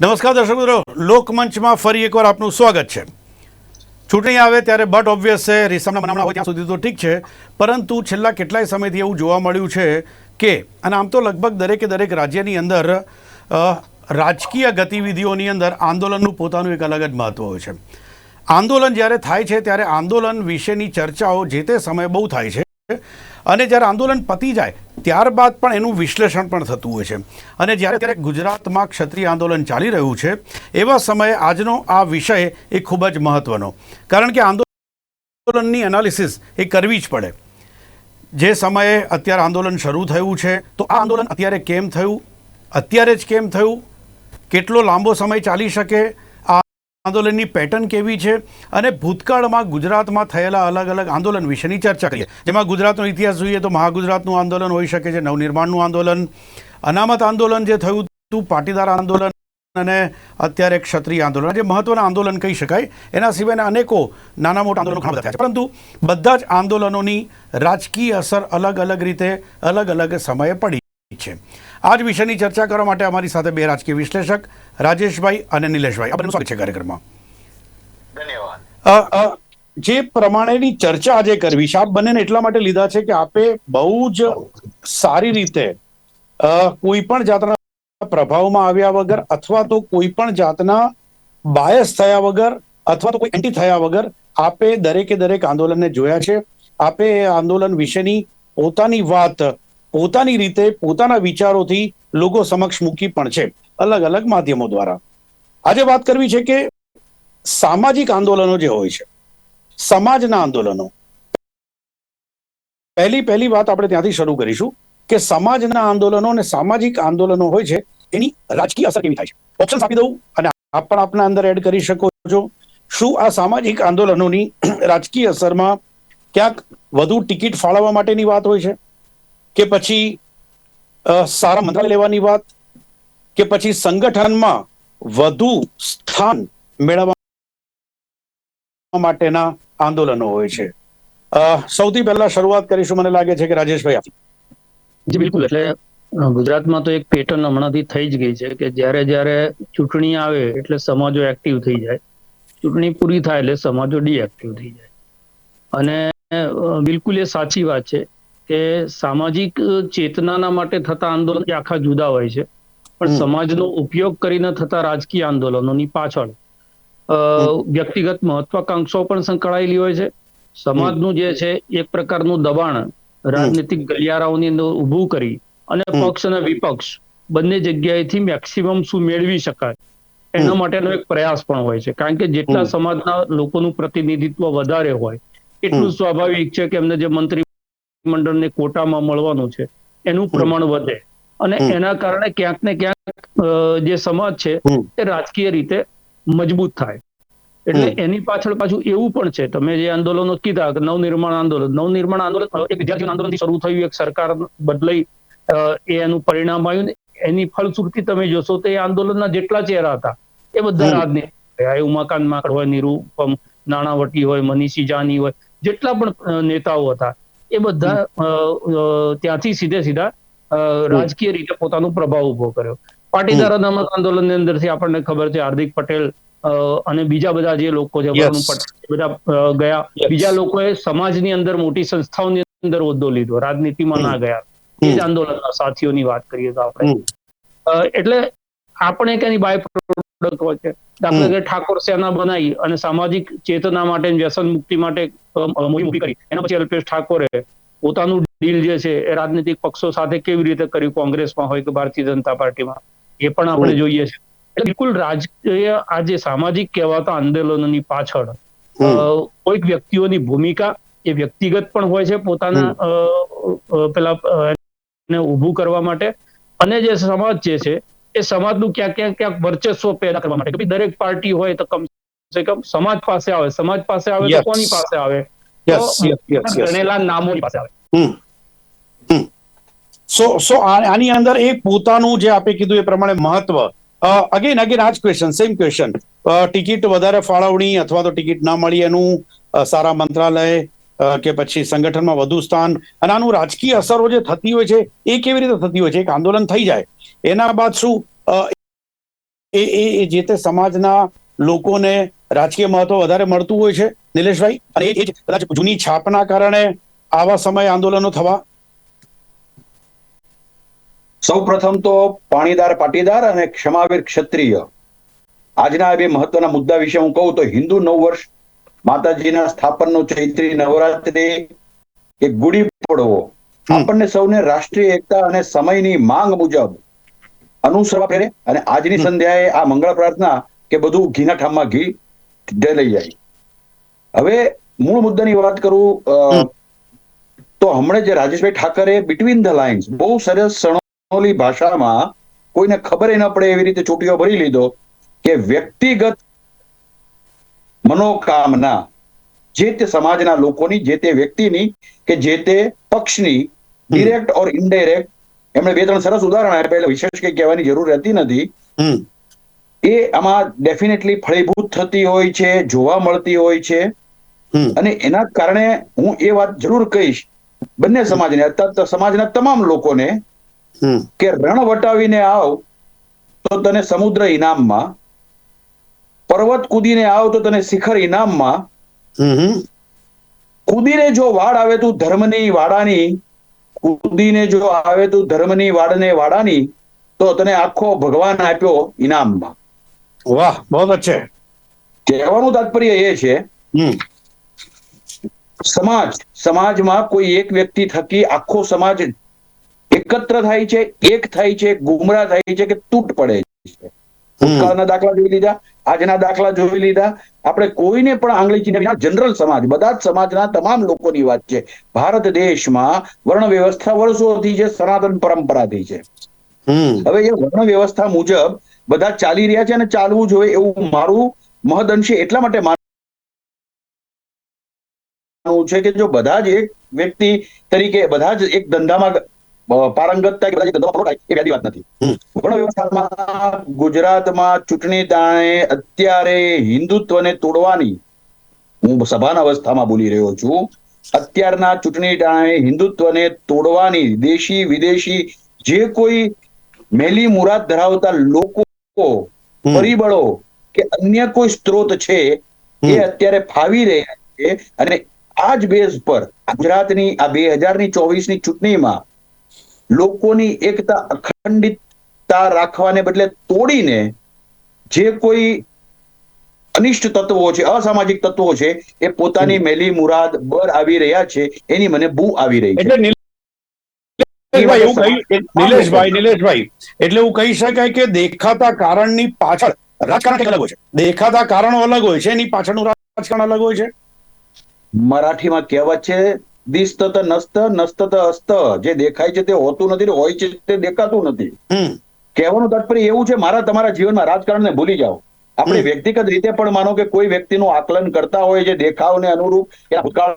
નમસ્કાર દર્શક મિત્રો, લોકમંચમાં ફરી એકવાર આપનું સ્વાગત છે. ચૂંટણી આવે ત્યારે બટ ઓબ્વિયસ છે, રીસમના બનાવણા હોય ત્યાં સુધી તો ઠીક છે, પરંતુ છેલ્લા કેટલાય સમયથી એવું જોવા મળ્યું છે કે, અને આમ તો લગભગ દરેકે દરેક રાજ્યની અંદર રાજકીય ગતિવિધિઓની અંદર આંદોલનનું પોતાનું એક અલગ જ મહત્વ હોય છે. આંદોલન જ્યારે થાય છે, ત્યારે આંદોલન વિશેની ચર્ચાઓ જે તે સમયે બહુ થાય છે. અને જ્યારે આંદોલન પતી જાય, ત્યારબાદ પણ એનું વિશ્લેષણ પણ થતું હોય છે. અને જ્યારે ત્યારે ગુજરાતમાં ક્ષત્રિય આંદોલન ચાલી રહ્યું છે, એવા સમયે આજનો આ વિષય એ ખૂબ જ મહત્વનો. કારણ કે આંદોલનની એનાલિસિસ એ કરવી જ પડે. જે સમયે અત્યારે આંદોલન શરૂ થયું છે, તો આ આંદોલન અત્યારે કેમ થયું? અત્યારે જ કેમ થયું? કેટલો લાંબો સમય ચાલી શકે? આંદોલનની પેટર્ન કેવી છે અને ભૂતકાળમાં ગુજરાતમાં થયેલા અલગ અલગ આંદોલન વિશેની ચર્ચા કરીએ. જેમાં ગુજરાતનો ઇતિહાસ જોઈએ તો મહાગુજરાતનું આંદોલન હોઈ શકે છે, નવનિર્માણનું આંદોલન, અનામત આંદોલન જે થયું હતું, પાટીદાર આંદોલન અને અત્યારે ક્ષત્રિય આંદોલન. જે મહત્વના આંદોલન કહી શકાય, એના સિવાયના અનેકો નાના મોટા આંદોલનો ઘણા બધા છે. પરંતુ બધા જ આંદોલનોની રાજકીય અસર અલગ અલગ રીતે અલગ અલગ સમયે પડી છે. આ જ વિષયની ચર્ચા કરવા માટે અમારી સાથે બે રાજકીય વિશ્લેષક રાજેશભાઈ અને નિલેશભાઈ. આપણું સ્વાગત છે કાર્યક્રમમાં. ધન્યવાદ. જે પ્રમાણેની ચર્ચા આજે કરવી છે આપ બંનેને એટલા માટે લીધા છે કે આપે બહુ જ સારી રીતે અ, કોઈ પણ જાતના પ્રભાવમાં આવ્યા વગર અથવા તો કોઈ પણ જાતના બાયસ થયા વગર અથવા તો કોઈ એન્ટી થયા વગર આપે દરેકે દરેક આંદોલનને જોયા છે. આપે એ આંદોલન વિશેની પોતાની વાત પોતાની રીતે પોતાના વિચારોથી લોકો સમક્ષ મૂકી પણ છે અલગ અલગ માધ્યમો દ્વારા. આજે વાત કરવી છે કે સામાજિક આંદોલનો જે હોય છે, સમાજના આંદોલનો. પહેલી પહેલી વાત આપણે ત્યાંથી શરૂ કરીશું કે સમાજના આંદોલનો અને સામાજિક આંદોલનો હોય છે, એની રાજકીય અસર કેવી થાય છે. ઓપ્શન આપી દઉં અને આપ પણ આપના અંદર એડ કરી શકો છો. શું આ સામાજિક આંદોલનોની રાજકીય અસરમાં ક્યાંક વધુ ટિકિટ ફાળવવા માટેની વાત હોય છે? કે પછી સારા મંત્રાલય લેવાની વાત? કે પછી સંગઠનમાં વધુ સ્થાન મેળવવા માટેના આંદોલનો હોય છે? સૌથી પહેલા શરૂઆત કરીશું. મને લાગે છે કે રાજેશભાઈ. જી, બિલકુલ. એટલે ગુજરાતમાં તો એક પેટર્ન હમણાંથી થઈ જ ગઈ છે કે જ્યારે જ્યારે ચૂંટણી આવે એટલે સમાજો એક્ટિવ થઈ જાય. ચૂંટણી પૂરી થાય એટલે સમાજો ડીએક્ટિવ થઈ જાય. અને બિલકુલ એ સાચી વાત છે. કે સામાજિક ચેતનાના માટે થતા આંદોલન આખા જુદા હોય છે. પણ સમાજનો ઉપયોગ કરીને થતા રાજકીય આંદોલનોની પાછળ વ્યક્તિગત મહત્વાકાંક્ષાઓ પણ સંકળાયેલી હોય છે. સમાજનું જે છે એક પ્રકારનું દબાણ રાજનીતિક ગલિયારાઓની અંદર ઊભું કરી અને પક્ષ અને વિપક્ષ બંને જગ્યાએથી મેક્સિમમ શું મેળવી શકાય એના માટેનો એક પ્રયાસ પણ હોય છે. કારણ કે જેટલા. સમાજના લોકોનું પ્રતિનિધિત્વ વધારે હોય એટલું સ્વાભાવિક છે કે એમને જે મંત્રી મંડળને કોટામાં મળવાનું છે એનું પ્રમાણ વધે. અને એના કારણે ક્યાંક ને ક્યાંક જે સમાજ છે એ રાજકીય રીતે મજબૂત થાય. એટલે એની પાછળ પાછું એવું પણ છે તમે જે આંદોલનો કીધા કે નવનિર્માણ આંદોલન. નવનિર્માણ આંદોલન એક વિદ્યાર્થી આંદોલનથી શરૂ થયું એક સરકાર બદલાઈ એ એનું પરિણામ આવ્યું ને એની ફળશ્રુતિ તમે જોશો તો એ આંદોલનના જેટલા ચહેરા હતા એ બધા હમ. રાજનીતિ એ ઉમાકાંત માકડ હોય નિરૂપમ નાણાવટી હોય મનીષી જાની હોય જેટલા પણ નેતાઓ હતા એ બધા ત્યાંથી સીધે સીધા રાજકીય રીતે પોતાનો પ્રભાવ ઊભો કર્યો. પાટીદાર અનામત આંદોલનની અંદરથી આપણને ખબર છે હાર્દિક પટેલ અને બીજા બધા જે લોકો છે બધા ગયા. બીજા લોકોએ સમાજની અંદર મોટી સંસ્થાઓની અંદર હોદ્દો લીધો. રાજનીતિમાં ના ગયા. એ જ આંદોલનના સાથીઓની વાત કરીએ તો આપણે. એટલે આપણે કે એની બાય પ્રોડક્ટ હોય છે. દાખલા તરીકે ઠાકોર સેના બનાવી અને સામાજિક ચેતના માટે વ્યસન મુક્તિ માટે અ, અ, કરી એના પછી અલ્પેશ ઠાકોરે પોતાનું ડીલ જે છે એ રાજનીતિક પક્ષો સાથે કેવી રીતે કર્યું કોંગ્રેસમાં હોય કે ભારતીય જનતા પાર્ટીમાં એ પણ આપણે જોઈએ છે. એટલે બિલકુલ રાજકીય આ જે સામાજિક કહેવાતા આંદોલનોની પાછળ કોઈક વ્યક્તિઓની ભૂમિકા એ વ્યક્તિગત પણ હોય છે પોતાના પેલા ને ઊભું કરવા માટે. અને જે સમાજ જે છે એ સમાજનું ક્યાંક ક્યાંક ક્યાંક વર્ચસ્વ પેદા કરવા માટે. કે દરેક પાર્ટી હોય તો કમ સે કમ સમાજ પાસે આવે. સમાજ પાસે આવે તો કોની પાસે આવે. ગણેલા નામોની પાસે આવે. સો સો આની અંદર એક પોતાનું જે આપે કીધું એ પ્રમાણે મહત્વ. અગેન અગેન આ જ ક્વેશ્ચન સેમ ક્વેશ્ચન ટિકિટ વધારે ફાળવણી અથવા તો ટિકિટ ના મળી એનું સારા મંત્રાલય કે પછી સંગઠનમાં વધુ સ્થાન અને આનું રાજકીય અસરો જે થતી હોય છે, એ કેવી રીતે થતી હોય છે? એક આંદોલન થઈ જાય. એના બાદ શું? એ એ જે તે સમાજના લોકોને રાજકીય મહત્વ વધારે મળતું હોય છે, નિલેશભાઈ? અને એ કદાચ જૂની છાપના કારણે આવા સમય આંદોલનો થવા? સૌ પ્રથમ તો પાણીદાર પાટીદાર અને ક્ષમાવીર ક્ષત્રિય. આજના બે મહત્વના મુદ્દા વિશે હું કહું તો હિન્દુ નવ વર્ષ માતાજીના સ્થાપનનો ચૈત્રી નવરાત્રી કે ગુડી પડવો આપણને સૌને રાષ્ટ્રીય એકતા અને સમયની માંગ મુજબ અનુસરવા ફેરે અને આજની સંધ્યાએ આ મંગળ પ્રાર્થના કે બધું ઘીના ઠામમાં ઘી લઈ જાય. હવે મૂળ મુદ્દાની વાત કરું તો હમણાં જે Rajeshbhai Thackeray between the lines બહુ સરસ સણોલી ભાષામાં કોઈને ખબર ન પડે એવી રીતે ચૂંટીઓ ભરી લીધો કે વ્યક્તિગત મનોકામના જે તે સમાજના લોકોની જે તે વ્યક્તિની કે જે તે પક્ષની ડિરેક્ટ ઓર ઇનડાયરેક્ટ એમણે બે ત્રણ સરસ ઉદાહરણ આપ્યા એટલે વિશેષ કંઈ કહેવાની જરૂર રહેતી નથી. એ આમાં ડેફિનેટલી ફળીભૂત થતી હોય છે જોવા મળતી હોય છે. અને એના કારણે હું એ વાત જરૂર કહીશ બંને સમાજને અત્યારે સમાજના તમામ લોકોને કે રણ વટાવીને આવ તો તને સમુદ્ર ઇનામમાં પર્વત કૂદીને આવ તો તને શિખર ઇનામમાં. કૂદીને જો વાડ આવે તું ધર્મની વાડાની કૂદીને જો આવે તું ધર્મની વાડને વાડાની તો તને આખો ભગવાન આપ્યો ઇનામમાં. વાહ બહુ અચ્છે કહેવાનું તાત્પર્ય એ છે હમ. સમાજ સમાજમાં કોઈ એક વ્યક્તિ થકી આખો સમાજ એકત્ર થાય છે એક થાય છે ગુમરાહ થાય છે કે તૂટ પડે છે. ભૂતકાળના દાખલા જોઈ લીધા આજના દાખલા જોઈ લીધા. આપણે કોઈને પણ આંગળી ચીને વિના જનરલ સમાજ બધા જ સમાજના તમામ લોકોની વાત છે. ભારત દેશમાં વર્ણ વ્યવસ્થા વર્ષોથી છે સનાતન પરંપરાથી છે. હવે એ વર્ણ વ્યવસ્થા મુજબ બધા ચાલી રહ્યા છે અને ચાલવું જોઈએ એવું મારું મહદઅંશે એટલા માટે માનવું છે કે જો બધા જ એક વ્યક્તિ તરીકે બધા જ એક ધંધામાં અ, પારંગત થાય કે બધા ધંધામાં પરોઢ થાય એ વ્યાજબી વાત નથી. ગણ વ્યવસ્થામાં ગુજરાતમાં ચૂંટણી દાણે અત્યારે હિન્દુત્વને તોડવાની હું સભાન અવસ્થામાં બોલી રહ્યો છું. અત્યારના ચૂંટણી ટાણે હિન્દુત્વને તોડવાની દેશી વિદેશી જે કોઈ મેલી મુરાદ ધરાવતા લોકો પરિબળો કે અન્ય કોઈ સ્ત્રોત છે એ અત્યારે ફાવી રહ્યા છે. અને આ જ બેઝ પર ગુજરાતની આ બે હજારની ચોવીસની ચૂંટણીમાં લોકોની એકતા અખંડિતતા રાખવાને બદલે તોડીને જે કોઈ અનિષ્ટ તત્વો છે અસામાજિક તત્વો છે એ પોતાની મેલી મુરાદ બર આવી રહ્યા છે એની મને બુ આવી રહી છે. નિલેશભાઈ નિલેશભાઈ એટલે એવું કહી શકાય કે દેખાતા કારણની પાછળ રાજકારણ અલગ હોય છે. દેખાતા કારણો અલગ હોય છે એની પાછળનું રાજકારણ અલગ હોય છે. મરાઠીમાં કહેવત છે દિસ્તત નસ્ત નસ્ત અસ્ત. જે દેખાય છે તે હોતું નથી ને હોય છે તે દેખાતું નથી. કહેવાનું તાત્પર્ય એવું છે મારા તમારા જીવનમાં રાજકારણને ભૂલી જાઓ. આપણે. વ્યક્તિગત રીતે પણ માનો કે કોઈ વ્યક્તિનું આકલન કરતા હોય છે દેખાવને અનુરૂપ એના ભૂતકાળ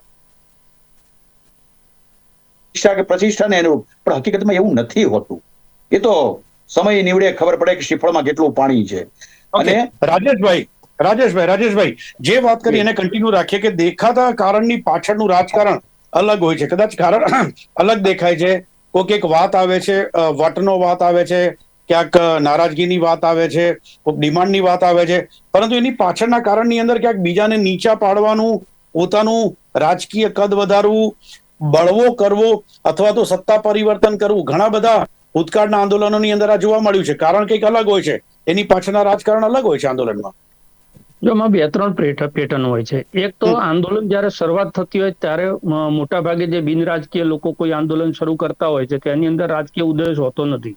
પ્રતિષ્ઠા કે પ્રતિષ્ઠાને અનુરૂપ પણ હકીકતમાં એવું નથી હોતું. એ તો સમય નીવડે ખબર પડે કે શિફળમાં કેટલું પાણી છે. અને અને રાજેશભાઈ રાજેશભાઈ રાજેશભાઈ જે વાત કરી એને કન્ટિન્યુ રાખીએ કે દેખાતા કારણની પાછળનું રાજકારણ અલગ હોય છે. કદાચ કારણ અલગ દેખાય છે. કોઈક એક વાત આવે છે વટનો વાત આવે છે, ક્યાંક નારાજગીની વાત આવે છે કોઈક ડિમાન્ડની વાત આવે છે. પરંતુ એની પાછળના કારણની અંદર ક્યાંક બીજાને નીચા પાડવાનું, પોતાનું રાજકીય કદ વધારવું, બળવો કરવો અથવા તો સત્તા પરિવર્તન કરવું, ઘણા બધા ભૂતકાળના આંદોલનોની અંદર આ જોવા મળ્યું છે. કારણ કંઈક અલગ હોય છે. એની પાછળના રાજકારણ અલગ હોય છે આંદોલનમાં. જો આમાં બે ત્રણ પેટર્ન હોય છે. એક તો આંદોલન જ્યારે શરૂઆત થતી હોય ત્યારે મોટા ભાગે જે બિન રાજકીય લોકો કોઈ આંદોલન શરૂ કરતા હોય છે એની અંદર રાજકીય ઉદ્દેશ હોતો નથી.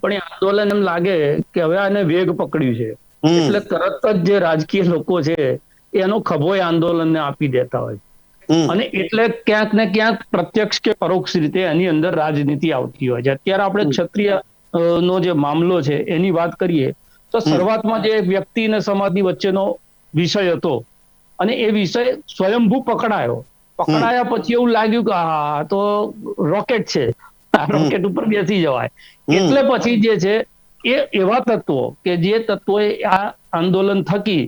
પણ એ આંદોલન એમ લાગે કે હવે આને વેગ પકડ્યું છે. એટલે તરત જ જે રાજકીય લોકો છે એનો ખભો એ આંદોલનને આપી દેતા હોય અને એટલે ક્યાંક ને ક્યાંક પ્રત્યક્ષ કે પરોક્ષ રીતે એની અંદર રાજનીતિ આવતી હોય છે. અત્યારે આપણે ક્ષત્રિય નો જે મામલો છે એની વાત કરીએ તો શરૂઆતમાં જે વ્યક્તિ અને સમાજની વચ્ચેનો વિષય હતો અને એ વિષય સ્વયંભૂ પકડાયો. પકડાયા પછી એવું લાગ્યું કે હા તો રોકેટ છે. આ રોકેટ ઉપર બેસી જવાય. એટલે પછી જે છે એ એવા તત્વો કે જે તત્વોએ આ આંદોલન થકી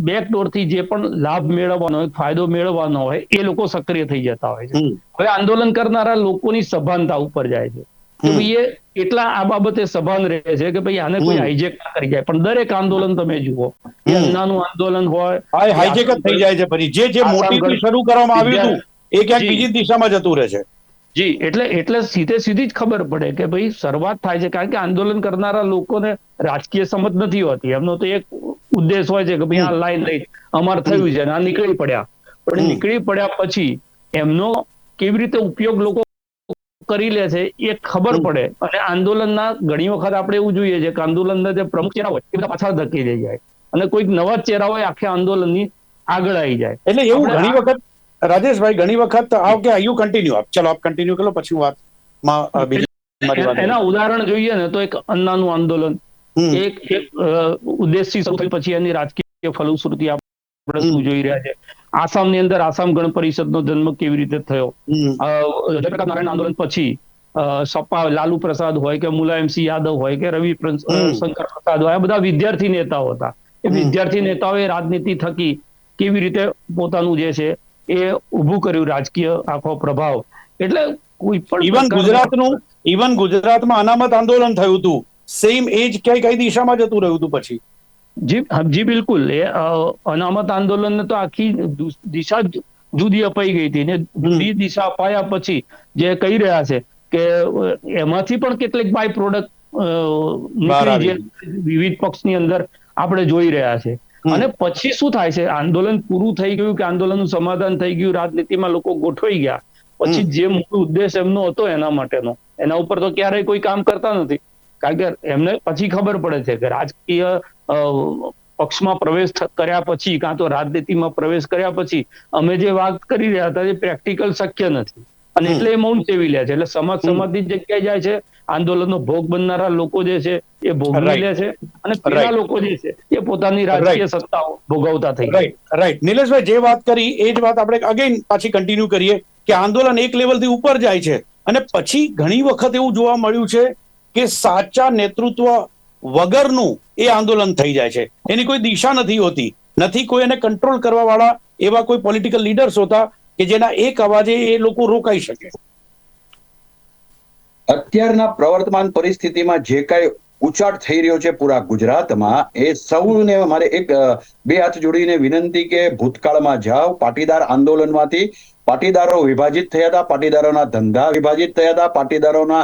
બેકડોરથી જે પણ લાભ મેળવવાનો હોય ફાયદો મેળવવાનો હોય એ લોકો સક્રિય થઈ જતા હોય છે. હવે આંદોલન કરનારા લોકોની સભાનતા ઉપર જાય છે. કે ભાઈ એ કેટલા આ બાબતે સભાન રહે છે કે ભાઈ આને કોઈ હાઈજેક ના કરી જાય. પણ દરેક આંદોલન તમે જુઓ એ હમ. આંદોલન હોય હાઈજેક જ થઈ જાય છે ફરી. જે જે મોટી શરૂ કરવામાં આવ્યું હતું એ ક્યાંક બીજી દિશામાં જતું રહે છે. જી એટલે એટલે સીધે સીધી જ ખબર પડે કે ભાઈ શરૂઆત થાય છે. કારણ કે આંદોલન કરનારા લોકોને રાજકીય સમજ નથી હોતી. એમનો તો એક ઉદ્દેશ હોય છે કે ભાઈ આ લાઈન લઈ અમાર થયું છે આ નીકળી પડ્યા. પણ નીકળી પડ્યા પછી એમનો કેવી રીતે ઉપયોગ લોકો કરી લે છે એ ખબર પડે. અને આંદોલનના ઘણી વખત આપણે એવું જોઈએ છે કે આંદોલનના જે પ્રમુખ ચહેરા હોય એ બધા પાછળ ધકેલી જાય. અને કોઈક નવા ચહેરા હોય આખા આંદોલનની આગળ આવી જાય. એટલે એવું ઘણી વખત રાજેશભાઈ ઘણી વખત આવ કે યુ કન્ટિન્યુ આપ ચલો આપ કન્ટિન્યુ કરો પછી વાત એના ઉદાહરણ જોઈએ ને તો એક અન્નાનું આંદોલન. એક એક ઉદ્દેશથી સૌથી પછી એની રાજકીય ફલશ્રુતિ આપણે શું જોઈ રહ્યા છે. આસામની અંદર આસામ ગણ પરિષદનો જન્મ કેવી રીતે થયો? જયપ્રકાશ નારાયણ આંદોલન પછી સપા લાલુ પ્રસાદ હોય કે મુલાયમસિંહ યાદવ હોય કે રવિ. શંકર પ્રસાદ હોય આ બધા વિદ્યાર્થી નેતાઓ હતા. એ. વિદ્યાર્થી નેતાઓએ રાજનીતિ થકી કેવી રીતે પોતાનું જે છે એ ઊભું કર્યું રાજકીય આખો પ્રભાવ. એટલે કોઈ પણ ઇવન ગુજરાતનું ઇવન ગુજરાતમાં અનામત આંદોલન થયું હતું. સેમ એજ કઈ કઈ દિશામાં જતું રહ્યું હતું પછી. જી જી બિલકુલ. એ અનામત આંદોલન તો આખી દિશા જુદી અપાઈ ગઈ હતી ને જુદી દિશા અપાયા પછી જે કહી રહ્યા છે કે એમાંથી પણ કેટલીક બાય પ્રોડક્ટ નીકળી જે વિવિધ પક્ષની અંદર આપણે જોઈ રહ્યા છે. અને પછી શું થાય છે? આંદોલન પૂરું થઈ ગયું કે આંદોલનનું સમાધાન થઈ ગયું? રાજનીતિમાં લોકો ગોઠવાઈ ગયા. પછી જે મૂળ ઉદ્દેશ એમનો હતો એના માટેનો. એના ઉપર તો ક્યારેય કોઈ કામ કરતા નથી. કારણ કે એમને પછી ખબર પડે છે કે રાજકીય પક્ષમાં પ્રવેશ કર્યા પછી કાં તો રાજનીતિમાં પ્રવેશ કર્યા પછી અમે જે વાત કરી રહ્યા હતા એ પ્રેક્ટિકલ શક્ય નથી. અને. એટલે એ મૌન સેવી લે છે. એટલે સમાજ સમાજની જગ્યાએ જાય છે. આંદોલનનો ભોગ બનનારા લોકો જે છે એ ભોગવી લે છે. અને પેલા લોકો જે છે એ પોતાની રાજકીય સત્તાઓ ભોગવતા થઈ રાઈટ રાઈટ નિલેશભાઈ જે વાત કરી એ જ વાત આપણે અગેન પાછી કન્ટિન્યુ કરીએ કે આંદોલન એક લેવલથી ઉપર જાય છે. અને પછી ઘણી વખત એવું જોવા મળ્યું છે કે સાચા નેતૃત્વ વગરનું એ આંદોલન થઈ જાય છે. એની કોઈ દિશા નથી હોતી. નથી કોઈ એને કંટ્રોલ કરવા વાળા એવા કોઈ પોલિટિકલ લીડર્સ હોતા કે જેના એક અવાજે એ લોકો રોકાઈ શકે. અત્યારના પ્રવર્તમાન પરિસ્થિતિમાં જે કાંઈ ઉચાટ થઈ રહ્યો છે પૂરા ગુજરાતમાં, એ સૌને મારે એક બે હાથ જોડીને વિનંતી કે ભૂતકાળમાં જાઓ, પાટીદાર આંદોલનમાંથી પાટીદારો વિભાજિત થયા હતા પાટીદારોના ધંધા વિભાજિત થયા હતા પાટીદારોના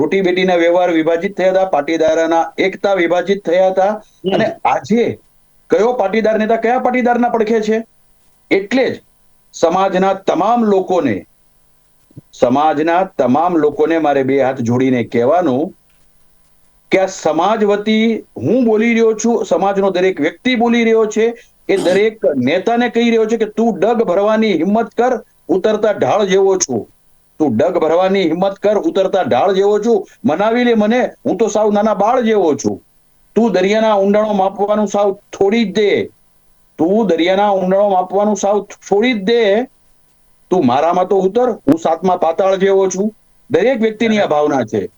રોટી બેટીના વ્યવહાર વિભાજિત થયા હતા પાટીદારોના એકતા વિભાજિત થયા હતા. અને આજે કયો પાટીદાર નેતા કયા પાટીદારના પડખે છે? એટલે જ સમાજના તમામ લોકોને સમાજના તમામ લોકોને મારે બે હાથ જોડીને કહેવાનું કે આ સમાજ વતી હું બોલી રહ્યો છું સમાજનો દરેક વ્યક્તિ બોલી રહ્યો છે. એ દરેક નેતાને કહી રહ્યો છે કે તું ડગ ભરવાની હિંમત કર ઉતરતા ઢાળ જેવો છું. તું ડગ ભરવાની હિંમત કર, ઉતરતા ઢાળ જેવો છું. મનાવી લે મને, હું તો સાવ નાના બાળ જેવો છું. તું દરિયાના ઊંડાણો માપવાનું સાવ છોડી જ દે. તું દરિયાના ઊંડાણો માપવાનું સાવ છોડી જ દે. તું મારામાં તો ઉતર, હું સાતમા પાતાળ જેવો છું. દરેક વ્યક્તિની આ ભાવના છે.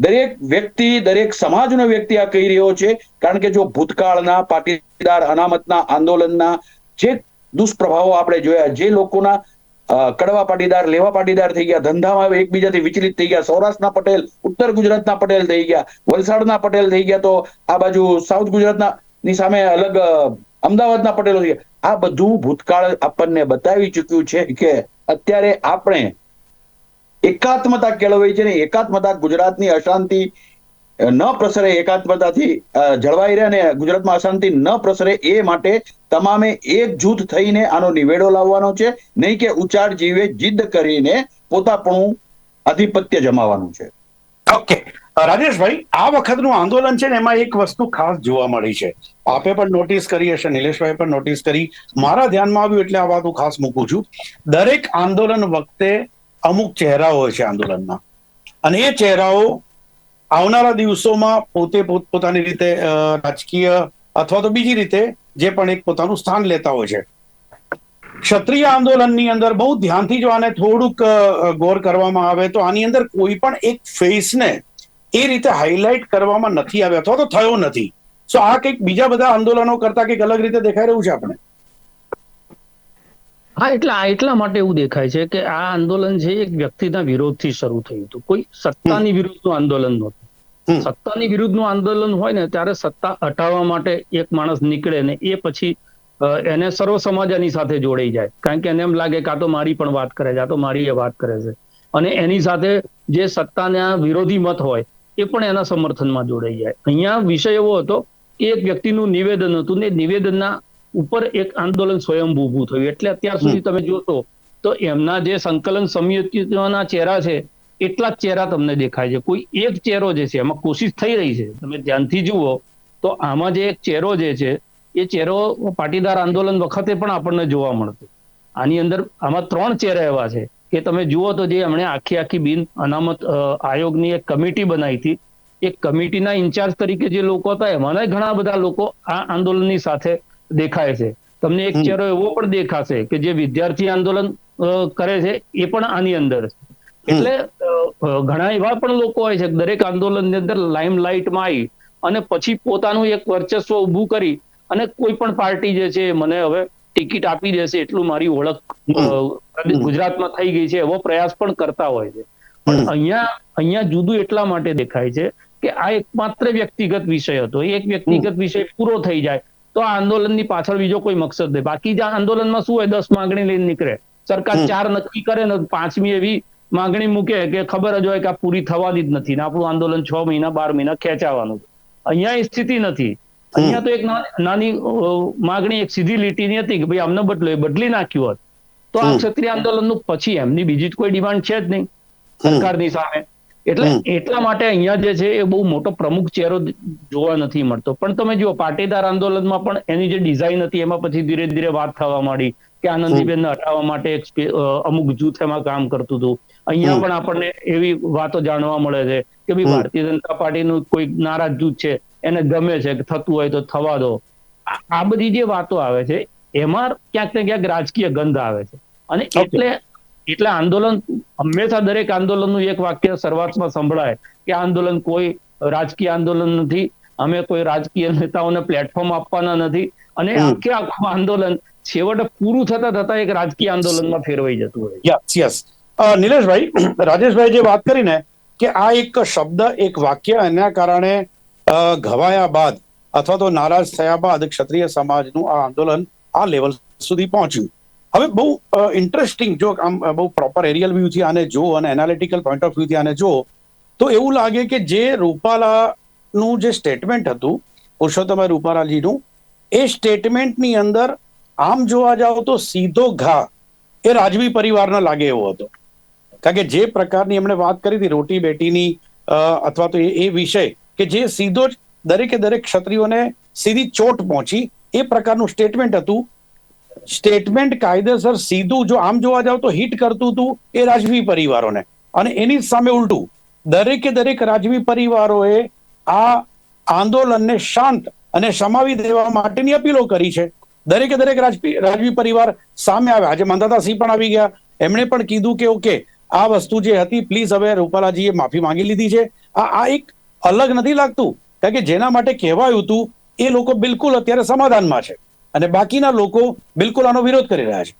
દરેક વ્યક્તિ, દરેક સમાજનો વ્યક્તિ આ કહી રહ્યો છે. કારણ કે જો ભૂતકાળના, પાટીદાર, અનામતના, આંદોલનના જે દુષ્પ્રભાવો આપણે જોયા, જે લોકોના કડવા પાટીદાર, લેવા પાટીદાર થઈ ગયા, ધંધામાં એકબીજાથી વિચલિત થઈ ગયા. સૌરાષ્ટ્રના પટેલ, ઉત્તર ગુજરાતના પટેલ થઈ ગયા. વલસાડના પટેલ થઈ ગયા તો આ બાજુ સાઉથ ગુજરાતના ની સામે અલગ અમદાવાદના પટેલો થઈ ગયા. આ બધું ભૂતકાળ આપણને બતાવી ચૂક્યું છે કે અત્યારે આપણે એકાત્મતા કેળવાઈ છે ને એકાત્મતા ગુજરાતની અશાંતિ ન પ્રસરે એકાત્મતાથી જળવાઈ રહે અને ગુજરાતમાં અશાંતિ ન પ્રસરે એ માટે તમામે એક જૂથ થઈને આનો નિવેડો લાવવાનો છે. નહીં કે ઉચાર જીવે જીદ કરીને પોતાપણું આધિપત્ય જમાવાનું છે. ઓકે. રાજેશભાઈ, આ વખતનું આંદોલન છે ને એમાં એક વસ્તુ ખાસ જોવા મળી છે. આપે પણ નોટિસ કરી હશે નિલેશભાઈ પણ નોટિસ કરી. મારા ધ્યાનમાં આવ્યું એટલે આ વાત હું ખાસ મૂકું છું. દરેક આંદોલન વખતે અમુક ચહેરાઓ હોય છે આંદોલનના અને એ ચહેરાઓ આવનારા દિવસોમાં પોતે પોતપોતાની રીતે રાજકીય અથવા તો બીજી રીતે જે પણ એક પોતાનું સ્થાન લેતા હોય છે. ક્ષત્રિય આંદોલનની અંદર બહુ ધ્યાનથી જો આને થોડુંક ગોર કરવામાં આવે તો આની અંદર કોઈ પણ એક ફેસને એ રીતે હાઇલાઇટ કરવામાં નથી આવ્યો અથવા તો થયો નથી. સો આ કંઈક બીજા બધા આંદોલનો કરતા કંઈક અલગ રીતે દેખાઈ રહ્યું છે આપણે હા એટલે આ એટલા માટે એવું દેખાય છે કે આ આંદોલન છે એક વ્યક્તિના વિરોધથી શરૂ થયું હતું. કોઈ સત્તાની વિરુદ્ધનું આંદોલન નહોતું. સત્તાની વિરુદ્ધનું આંદોલન હોય ને ત્યારે સત્તા હટાવવા માટે એક માણસ નીકળે ને એ પછી એને સર્વ સમાજ એની સાથે જોડાઈ જાય. કારણ કે એને એમ લાગે કે આ તો મારી પણ વાત કરે છે આ તો મારી એ વાત કરે છે. અને એની સાથે જે સત્તાના વિરોધી મત હોય એ પણ એના સમર્થનમાં જોડાઈ જાય. અહીંયા વિષય એવો હતો એક વ્યક્તિનું નિવેદન હતું ને નિવેદનના ઉપર એક આંદોલન સ્વયંભૂ ઊભું થયું. એટલે અત્યાર સુધી તમે જોશો તો એમના જે સંકલન સમિતિઓના ચહેરા છે એટલા ચહેરા તમને દેખાય છે. કોઈ એક ચહેરો જે છે એમાં કોશિશ થઈ રહી છે. તમે ધ્યાનથી જુઓ તો આમાં જે એક ચહેરો જે છે એ ચહેરો પાટીદાર આંદોલન વખતે પણ આપણને જોવા મળતો. આની અંદર આમાં ત્રણ ચહેરા એવા છે કે તમે જુઓ તો જે એમણે આખી આખી બિન અનામત આયોગની એક કમિટી બનાવી હતી. એ કમિટીના ઇન્ચાર્જ તરીકે જે લોકો હતા એમાંના ઘણા બધા લોકો આ આંદોલનની સાથે દેખાય છે. તમને એક. ચહેરો એવો પણ દેખાશે કે જે વિદ્યાર્થી આંદોલન કરે છે એ પણ આની અંદર છે. એટલે ઘણા એવા પણ લોકો હોય છે દરેક આંદોલનની અંદર લાઇમ લાઇટમાં આવી અને પછી પોતાનું એક વર્ચસ્વ ઊભું કરી અને કોઈ પણ પાર્ટી જે છે મને હવે ટિકિટ આપી દેશે એટલું મારી ઓળખ ગુજરાતમાં થઈ ગઈ છે એવો પ્રયાસ પણ કરતા હોય છે. પણ અહીંયા અહીંયા જુદું એટલા માટે દેખાય છે કે આ એકમાત્ર વ્યક્તિગત વિષય હતો. એ એક વ્યક્તિગત વિષય પૂરો થઈ જાય તો આ આંદોલનની પાછળ બીજો કોઈ મકસદ નહીં. બાકી જે આંદોલનમાં શું હોય? દસ માંગણી લઈને નીકળે. સરકાર ચાર નક્કી કરે ને પાંચમી એવી માંગણી મૂકે કે ખબર જ હોય કે આ પૂરી થવાની જ નથી ને આપણું આંદોલન છ મહિના બાર મહિના ખેંચાવાનું અહીંયા એ સ્થિતિ નથી. અહીંયા તો એક નાની માંગણી એક સીધી લીટીની હતી કે ભાઈ અમને બદલો એ બદલી નાખ્યું હોત. તો આ. ક્ષત્રિય આંદોલનનું પછી એમની બીજી કોઈ ડિમાન્ડ છે જ નહીં સરકારની સામે. એટલે એટલા માટે અહીંયા જે છે એ બહુ મોટો પ્રમુખ ચહેરો જોવા નથી મળતો. પણ તમે જુઓ પાટીદાર આંદોલનમાં પણ એની જે ડિઝાઇન હતી એમાં પછી ધીરે ધીરે વાત થવા માંડી. કે આનંદીબેન હટાવવા માટે એક અમુક જૂથ એમાં કામ કરતું હતું. અહીંયા પણ આપણને એવી વાતો જાણવા મળે છે કે ભાઈ ભારતીય જનતા પાર્ટીનું કોઈ નારાજ જૂથ છે એને ગમે છે કે થતું હોય તો થવા દો. આ- બધી જે વાતો આવે છે એમાં ક્યાંક ને ક્યાંક રાજકીય ગંધ આવે છે. અને એટલે એટલે આંદોલન હંમેશા દરેક આંદોલનનું એક વાક્ય શરૂઆતમાં સંભળાય કે આંદોલન કોઈ રાજકીય આંદોલન નથી. અમે કોઈ રાજકીય નેતાઓને પ્લેટફોર્મ આપવાના નથી. અને. આખે આખું આંદોલન છેવટે પૂરું થતા થતા એક રાજકીય આંદોલનમાં ફેરવાઈ જતું હોય યસ યસ નિલેશભાઈ રાજેશભાઈ જે વાત કરીને કે આ એક શબ્દ એક વાક્ય એના કારણે ઘવાયા બાદ અથવા તો નારાજ થયા બાદ ક્ષત્રિય સમાજનું આ આંદોલન આ લેવલ સુધી પહોંચ્યું. હવે બહુ ઇન્ટરેસ્ટિંગ જો આમ બહુ પ્રોપર એરિયલ વ્યૂથી આને જો અને એનાલિટિકલ પોઈન્ટ ઓફ વ્યૂથી આને જો તો એવું લાગે કે જે રૂપાલાનું જે સ્ટેટમેન્ટ હતું પુરુષોત્તમ રૂપાલાજીનું એ સ્ટેટમેન્ટની અંદર આમ જોવા જાઓ તો સીધો ઘા એ રાજવી પરિવારના લાગે એવો હતો. કારણ કે જે પ્રકારની એમણે વાત કરી હતી રોટી બેટીની અથવા તો એ વિષય કે જે સીધો જ દરેકે દરેક ક્ષત્રિયોને સીધી ચોટ પહોંચી, એ પ્રકારનું સ્ટેટમેન્ટ હતું. સ્ટેટમેન્ટ કાયદેસર સીધું જો આમ જોવા જાવ તો હિટ કરતું હતું એ રાજવી પરિવારોને. અને એની સામે ઉલટું, દરેકે દરેક રાજવી પરિવારોએ આ આંદોલનને શાંત અને સમાવી દેવા માટેની અપીલો કરી છે. દરેકે દરેક રાજવી રાજવી પરિવાર સામે આવ્યા. આજે મંદાતાસિંહ પણ આવી ગયા. એમણે પણ કીધું કે ઓકે આ વસ્તુ જે હતી પ્લીઝ હવે રૂપાલાજીએ માફી માંગી લીધી છે. આ આ એક અલગ નથી લાગતું કારણ કે જેના માટે કહેવાયું હતું એ લોકો બિલકુલ અત્યારે સમાધાનમાં છે. અને બાકીના લોકો બિલકુલ આનો વિરોધ કરી રહ્યા છે.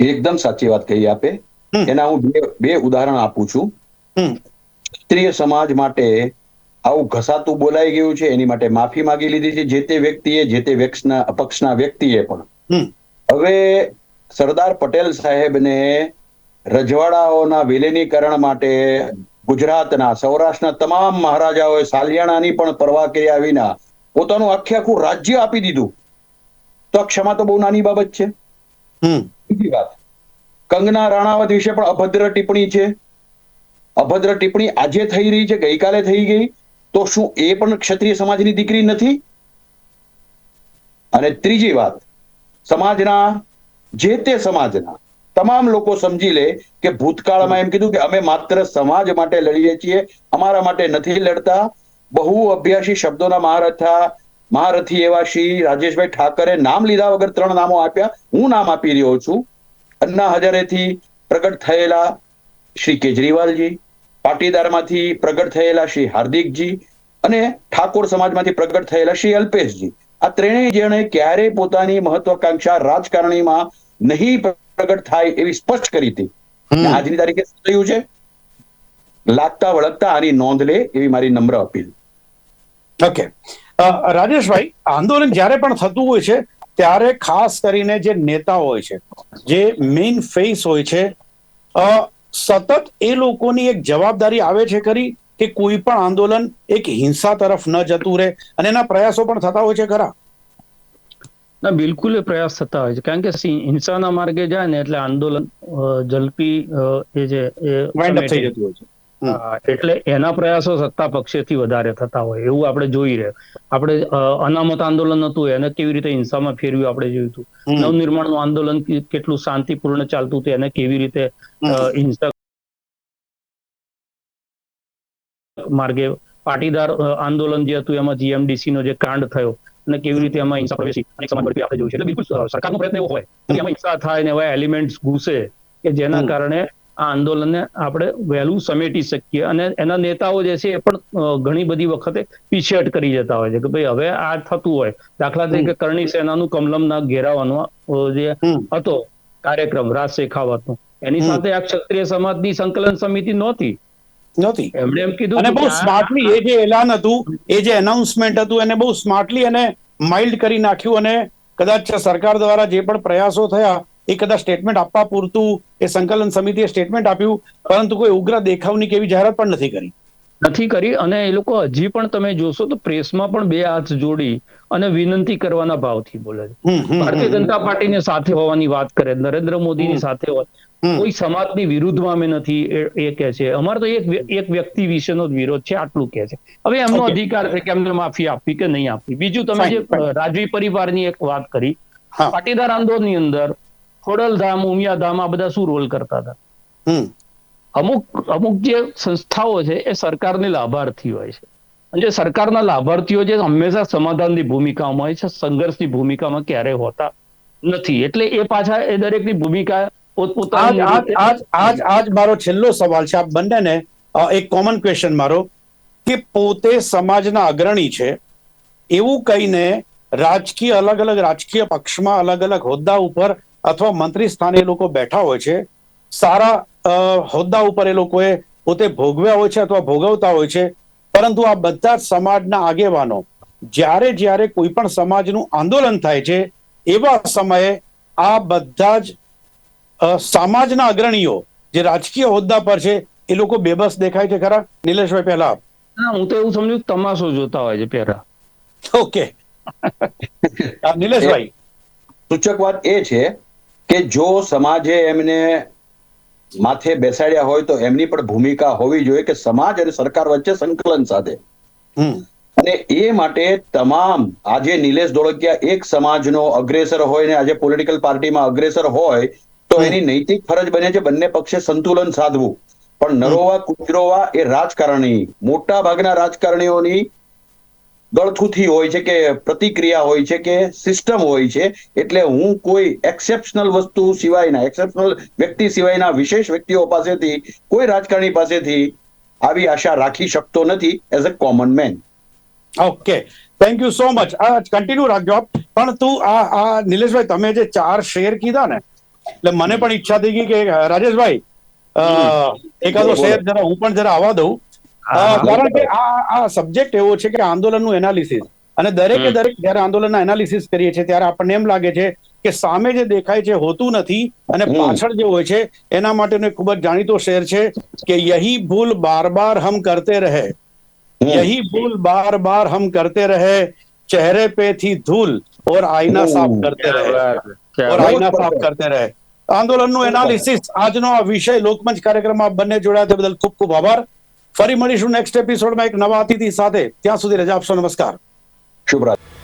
એકદમ સાચી વાત કહી આપે. એના હું બે બે ઉદાહરણ આપું છું. ક્ષત્રિય સમાજ માટે આવું ઘસાતું બોલાઈ ગયું છે એની માટે માફી માંગી લીધી છે જે તે વ્યક્તિએ જે તે વ્યક્ષના પક્ષના વ્યક્તિએ પણ. હવે સરદાર પટેલ સાહેબને રજવાડાઓના વિલીનીકરણ માટે ગુજરાતના સૌરાષ્ટ્રના તમામ મહારાજાઓએ સાલિયાણાની પણ પરવા કર્યા વિના પોતાનું આખે આખું રાજ્ય આપી દીધું. તો ક્ષમા તો બહુ નાની બાબત છે. હમ. બીજી વાત કંગના રાણાવત વિશે પણ અભદ્ર ટિપ્પણી છે. અભદ્ર ટિપ્પણી આજે થઈ રહી છે ગઈકાલે થઈ ગઈ. તો શું એ પણ ક્ષત્રિય સમાજની દીકરી નથી? અને ત્રીજી વાત, સમાજના, જે તે સમાજના તમામ લોકો સમજી લે કે ભૂતકાળમાં એમ કીધું કે અમે માત્ર સમાજ માટે લડીએ છીએ, અમારા માટે નથી લડતા. બહુ અભ્યાસી શબ્દોના મહારથા, મહારથી એવા શ્રી રાજેશભાઈ ઠાકરે નામ લીધા વગર ત્રણ નામો આપ્યા. હું નામ આપી રહ્યો છું. અન્ના હજારેથી પ્રગટ થયેલા શ્રી કેજરીવાલજી પાટીદારમાંથી પ્રગટ થયેલા શ્રી હાર્દિકજી અને ઠાકોર સમાજમાંથી પ્રગટ થયેલા શ્રી અલ્પેશજી. આ ત્રણેય જણે ક્યારેય પોતાની મહત્વાકાંક્ષા રાજકારણીમાં નહીં પ્રગટ થાય એવી સ્પષ્ટ કરી હતી. આજની તારીખે શું થયું છે? લાગતા વળગતા આની નોંધ લે એવી મારી નમ્ર અપીલ. ઓકે. રાજેશભાઈ આંદોલન જ્યારે પણ થતું હોય છે ત્યારે ખાસ કરીને જે નેતા હોય છે જે મેઇન ફેસ હોય છે સતત એ લોકોની એક જવાબદારી આવે છે ખરી કે કોઈ પણ આંદોલન એક હિંસા તરફ ન જતું રહે અને એના પ્રયાસો પણ થતા હોય છે ખરા? ના બિલકુલ એ પ્રયાસ થતા હોય છે. કારણ કે હિંસાના માર્ગે જાય ને એટલે આંદોલન ઝડપી એ જે વાઇન્ડ અપ થઈ જતું હોય છે. એટલે એના પ્રયાસો સત્તા પક્ષેથી વધારે થતા હોય એવું આપણે જોઈ રહ્યા. આપણે અનામત આંદોલન હતું એને કેવી રીતે હિંસામાં ફેરવ્યું આપણે જોયું હતું. નવનિર્માણનું આંદોલન કેટલું શાંતિપૂર્ણ ચાલતું હતું એને કેવી રીતે હિંસક માર્ગે પાટીદાર આંદોલન જે હતું એમાં જીએમડીસી નો જે કાંડ થયો અને કેવી રીતે એમાં હિંસા પ્રવેશી અનેક સમાજ આપણે જોયું છે. એટલે બિલકુલ સરકારનો પ્રયત્ન એવો હોય એમાં હિંસા થાય ને એવા એલિમેન્ટ્સ ઘૂસે કે જેના કારણે આ આંદોલનને આપણે વહેલું સમેટી શકીએ અને એના નેતાઓ જે છે એ પણ ઘણી બધી વખતે પીછેહટ કરી જતા હોય છે કે ભાઈ હવે આ થતું હોય. દાખલા તરીકે કરણી સેનાનું કમલમના ઘેરાવાનો જે હતો કાર્યક્રમ રાજ શેખાવતનો. એની સાથે આ ક્ષત્રિય સમાજની સંકલન સમિતિ નહોતી. નહોતી. એમણે એમ કીધું અને બહુ સ્માર્ટલી એ જે એલાન હતું એ જે એનાઉન્સમેન્ટ હતું એને બહુ સ્માર્ટલી અને માઇલ્ડ કરી નાખ્યું અને કદાચ સરકાર દ્વારા જે પણ પ્રયાસો થયા એ કદાચ સ્ટેટમેન્ટ આપવા પૂરતું એ સંકલન સમિતિએ સ્ટેટમેન્ટ આપ્યું પરંતુ કોઈ ઉગ્ર દેખાવની કેવી જાહેરાત પણ નથી કરી. નથી કરી અને એ લોકો હજી પણ તમે જોશો તો પ્રેસમાં પણ બે હાથ જોડી અને વિનંતી કરવાના ભાવથી બોલે છે. ભારતીય જનતા પાર્ટીને સાથે હોવાની વાત કરે નરેન્દ્ર મોદીની સાથે હોય. કોઈ સમાજની વિરુદ્ધમાં અમે નથી એ- કે છે. અમારે તો એક એક વ્યક્તિ વિશેનો જ વિરોધ છે આટલું કે છે. હવે એમનો અધિકાર છે કે એમને માફી આપવી કે નહીં આપવી. બીજું તમે જે. રાજવી પરિવારની એક વાત કરી. પાટીદાર આંદોલનની અંદર ખોડલધામ ઉમિયાધામ આ બધા શું રોલ કરતા હતા? અમુક અમુક જે સંસ્થાઓ છે એ સરકારની લાભાર્થી હોય છે. અને જે સરકારના લાભાર્થીઓ છે હંમેશા સમાધાનની ભૂમિકામાં હોય છે સંઘર્ષની ભૂમિકામાં ક્યારે હોતા નથી. એટલે એ પાછા એ દરેકની ભૂમિકા આજ પોતપોતાની આજ આજ આજ આજ મારો છેલ્લો સવાલ છે. આપ બંનેને એક કોમન ક્વેશ્ચન મારો. કે પોતે સમાજના અગ્રણી છે એવું કહીને રાજકીય અલગ અલગ રાજકીય પક્ષમાં અલગ અલગ હોદ્દા ઉપર અથવા મંત્રી સ્થાને એ લોકો બેઠા હોય છે સારા હોદ્દા ઉપર એ લોકોએ પોતે ભોગવ્યા હોય છે અથવા ભોગવતા હોય છે પરંતુ આ બધા જ સમાજના આગેવાનો જ્યારે જ્યારે કોઈ પણ સમાજનું આંદોલન થાય છે એવા સમયે આ બધા જ સમાજના અગ્રણીઓ જે રાજકીય હોદ્દા પર છે એ લોકો બેબસ દેખાય છે ખરા? નિલેશભાઈ પહેલા હું તો એવું સમજુ તમાશો જોતા હોય છે પહેલા. ઓકે. નિલેશભાઈ. સૂચક વાત એ છે કે જો સમાજે એમને માથે બેસાડ્યા હોય તો એમની પણ ભૂમિકા હોવી જોઈએ કે સમાજ અને સરકાર વચ્ચે સંકલન સાથે. અને એ માટે તમામ આજે નિલેશ ધોળકિયા એક સમાજનો અગ્રેસર હોય ને આજે પોલિટિકલ પાર્ટીમાં અગ્રેસર હોય તો એની નૈતિક ફરજ બને છે બંને પક્ષે સંતુલન સાધવું. પણ નરોવા કુચરોવા એ રાજકારણી. મોટા ભાગના રાજકારણીઓની ગળથુથી હોય છે કે પ્રતિક્રિયા હોય છે કે સિસ્ટમ હોય છે એટલે હું કોઈ એક્સેપ્શનલ વસ્તુ સિવાયના એક્સેપ્શનલ વ્યક્તિ સિવાયના વિશેષ વ્યક્તિઓ પાસેથી કોઈ રાજકારણી પાસેથી આવી આશા રાખી શકતો નથી as a common man okay thank you so much આ કન્ટિન્યુ રાખજો આપ. પણ તું આ આ નિલેશભાઈ તમે જે ચાર શેર કીધા ને એટલે મને પણ ઈચ્છા થઈ ગઈ કે રાજેશભાઈ એકાદો શેર જરા હું પણ જરા આવવા દઉં. કારણ કે આ આ સબ્જેક્ટ એવો છે કે આંદોલનનું એનાલિસિસ અને દરેકે દરેક જયારે આંદોલનના એનાલિસિસ કરીએ છીએ ત્યારે આપણને એમ લાગે છે કે સામે જે દેખાય છે હોતું નથી અને પાછળ જે હોય છે એના માટેનો ખૂબ જ જાણીતો શેર છે કે યહી ભૂલ બાર બાર હમ કરતે રહે. યહી ભૂલ બાર બાર હમ કરતે રહે. ચહેરે પે થી ધૂલ ઓર આઈના સાફ કરતે રહે. ઓર આઈના સાફ કરતે રહે. આંદોલનનું એનાલિસિસ આજનો આ વિષય લોકમંચ કાર્યક્રમમાં બંને જોડાયા તે બદલ ખૂબ ખૂબ આભાર. ફરી મળીશું નેક્સ્ટ એપિસોડમાં એક નવા અતિથિ સાથે. ત્યાં સુધી રજા આપશો નમસ્કાર. શુભરાત્રી.